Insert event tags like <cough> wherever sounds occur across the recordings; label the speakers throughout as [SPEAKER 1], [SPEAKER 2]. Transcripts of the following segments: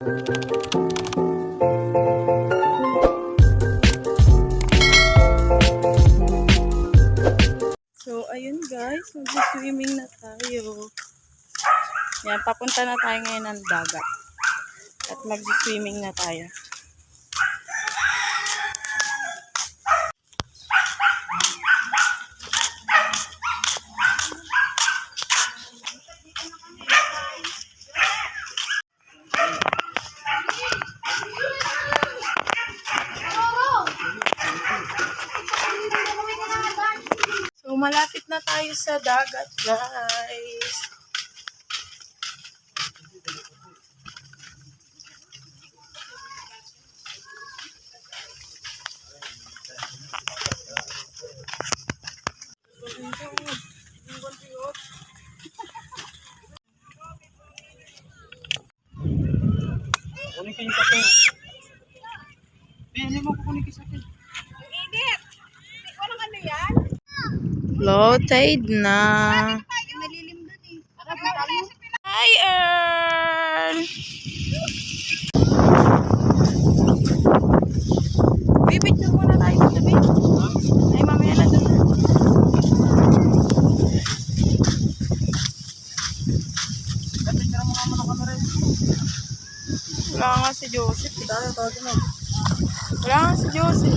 [SPEAKER 1] So, ayun guys, mag-swimming na tayo. Yan, papunta na tayo ngayon ng dagat. At mag-swimming na tayo. Malapit na tayo sa dagat, guys.
[SPEAKER 2] Kunin ko yung ano mo ko sa akin?
[SPEAKER 1] Low tide na. Hi, Earl! Bibit na muna tayo sa tabi. Ay, mamaya na doon. Wala nga si Joseph. Wala nga si Joseph.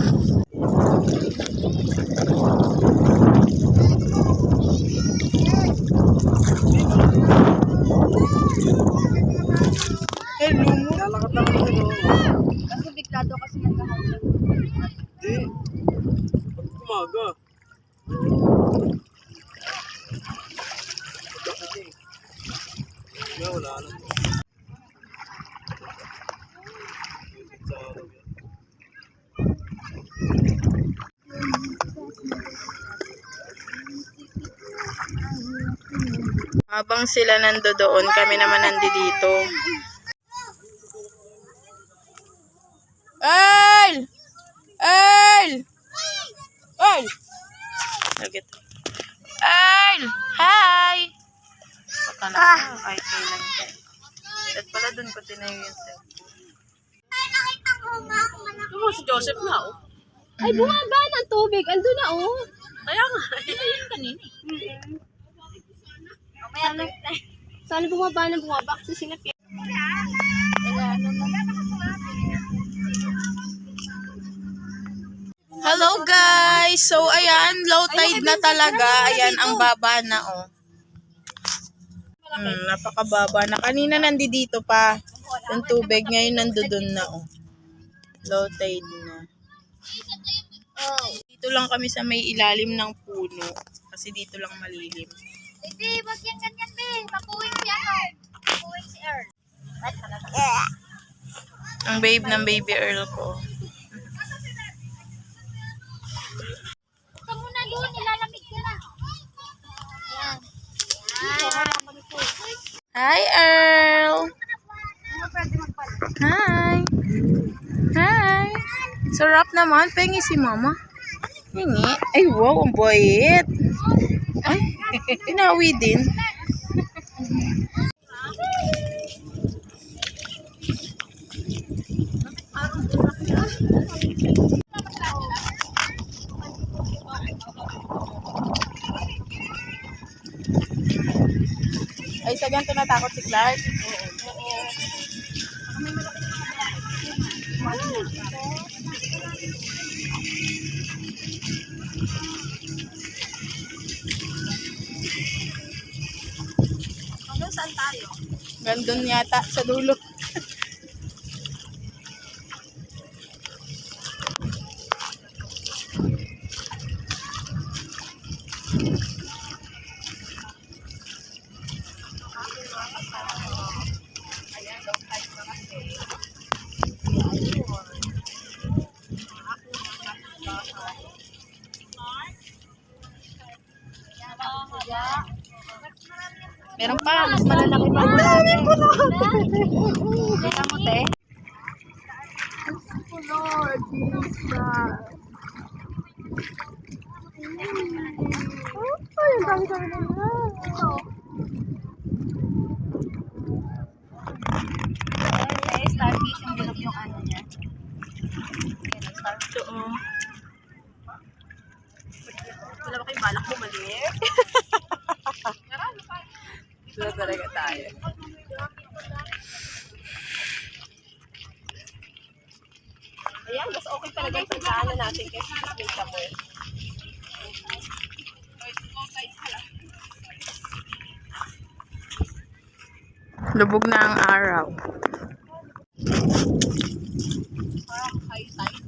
[SPEAKER 1] Eh, lumo.
[SPEAKER 2] Lalakad lang ako dito.
[SPEAKER 3] Kasi biglado kasi nagkahawin.
[SPEAKER 2] Hindi. Pag umaga. Wala, na.
[SPEAKER 1] Habang sila nando doon, kami naman nandi dito. Earl! Earl! Earl! Nagit. Earl! Hi! Baka na ah. kahit kailan ka. At pala doon ko tinayo yung cell.
[SPEAKER 3] Ito mo si Joseph na, oh. Ay, bumaba ng tubig. Ando na, oh. Kaya nga. Ayun kanina. Sana, sana bumaba na bumaba kasi sila Pierre.
[SPEAKER 1] Hello guys! So ayan, low tide na talaga. Ayan, ang baba na oh. Hmm, napakababa na. Kanina nandi dito pa yung tubig. Ngayon nandoon na oh. Low tide na. Dito lang kami sa may ilalim ng puno. Kasi dito lang malilim.
[SPEAKER 3] Baby, wag yan ganyan, be. Papuwing si ano. Papuwing si Earl.
[SPEAKER 1] Ang babe ng baby Earl ko.
[SPEAKER 3] Ito muna doon, nilalamig ka na. Yan. Yan.
[SPEAKER 1] Hi Earl!
[SPEAKER 3] Ano pwede magpala?
[SPEAKER 1] Hi! Hi! Sarap naman. Pengi si mama. Hingi. Ay, wow. Ang bait. Ay, <laughs> tinawi din. Ay, sa ganito natakot si Clark.
[SPEAKER 3] Hanggang saan tayo?
[SPEAKER 1] Gandun yata sa dulo. Meron pa, mas malalaki pa. Dami po na.
[SPEAKER 3] Teka mo, te.
[SPEAKER 1] Lord, Jesus. Ay, ang dami dami na
[SPEAKER 3] Guys,
[SPEAKER 1] Ito, oh.
[SPEAKER 3] Wala ba kayong balak bumalik? <laughs> <laughs>
[SPEAKER 1] Wala talaga tayo.
[SPEAKER 3] Ayan, mas okay talaga yung pagdaanan natin kasi kita mo.
[SPEAKER 1] Lubog na ang araw.
[SPEAKER 3] Parang high tide.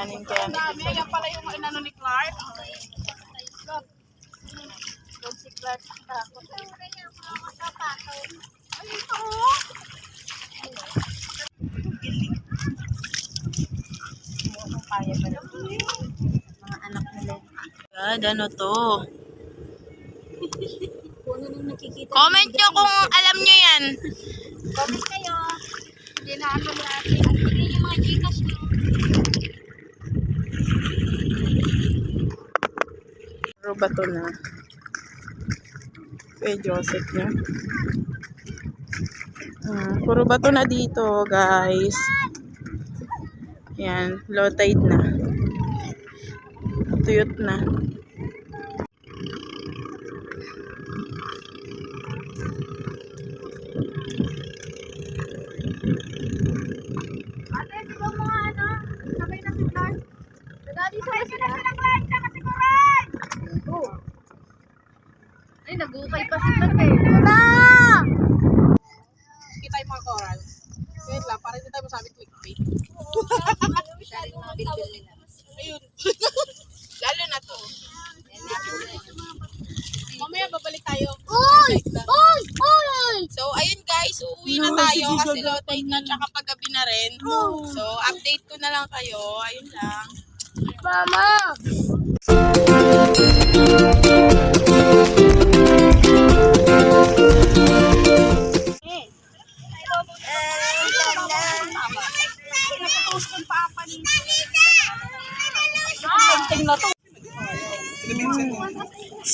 [SPEAKER 1] Kayanin, kayanin.
[SPEAKER 3] Ayan pala yung inano ni Clark. Si Clark. Ay, ito. Kaya pa na. Mga anak nila.
[SPEAKER 1] God, ano to?
[SPEAKER 3] Ano.
[SPEAKER 1] Comment nyo kung alam nyo yan.
[SPEAKER 3] Comment kayo. Hindi na ano natin. Hindi yung mga chicas nyo.
[SPEAKER 1] Puro bato na. Kay Joseph niya. Ah, puro bato na dito, guys. Yan, low tide na. Tuyot na.
[SPEAKER 3] Ate, di ba mga ano? Sabay na si Clark? Nagadi sa na sila Clark! Oo. Ay, nag-ukay pa si Clark eh. Wala!
[SPEAKER 1] Kita yung mga corals. Wait lang, para hindi tayo masabi clickbait. Ayun. <laughs> Lalo na to. Mamaya babalik tayo.
[SPEAKER 3] Uy! Uy! Uy!
[SPEAKER 1] So, ayun guys, uuwi na tayo kasi low tide na tsaka paggabi na rin. So, update ko na lang kayo. Ayun lang.
[SPEAKER 3] Mama!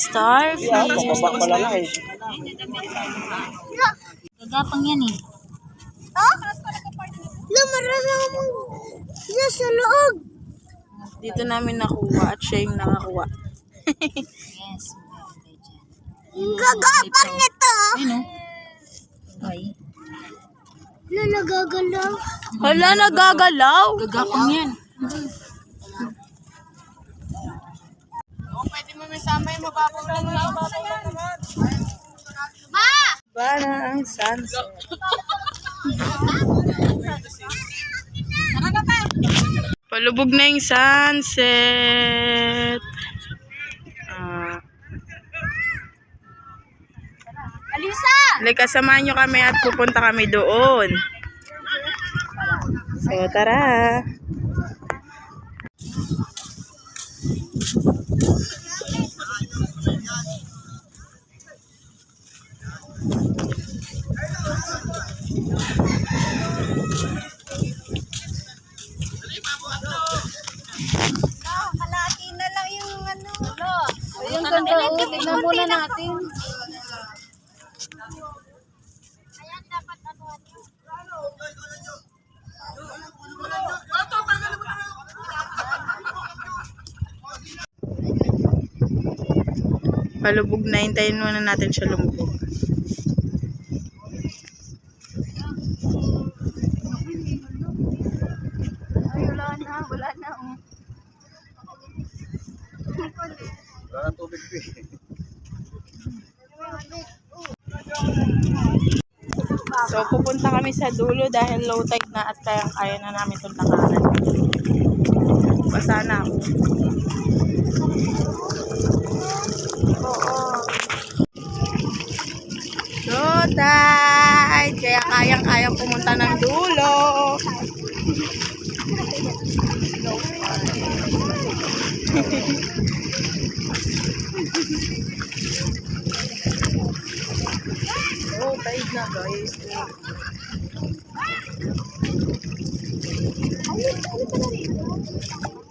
[SPEAKER 1] Starfish.
[SPEAKER 2] Malala eh.
[SPEAKER 3] Gagapang yan eh. Ha? Lumarang mo. Yan sa loob.
[SPEAKER 1] Dito namin nakuha at siya yung nakakuha.
[SPEAKER 3] Yes. Gagapang nito. Ano? Ay. Na nagagalaw.
[SPEAKER 1] Hala, nagagalaw.
[SPEAKER 3] Gagapang yan.
[SPEAKER 1] Sama yung mababaw lang yung
[SPEAKER 3] Ma!
[SPEAKER 1] Bana ang sunset. Palubog na yung sunset. Ah,
[SPEAKER 3] Alisa!
[SPEAKER 1] Like, kasamahan nyo kami at pupunta kami doon. So, tara.
[SPEAKER 3] Muna natin. Ayan, dapat ano
[SPEAKER 1] Palubog na. Hintayin muna natin siya lumubog.
[SPEAKER 3] Ay, wala na, wala na. Oh.
[SPEAKER 2] Tubig eh.
[SPEAKER 1] So, pupunta kami sa dulo dahil low tide na at kayang-kaya na namin itong lakaran. Basa na ako. Low tide! Kaya kayang-kayang pumunta ng dulo. Tide na guys. Hi, Earl.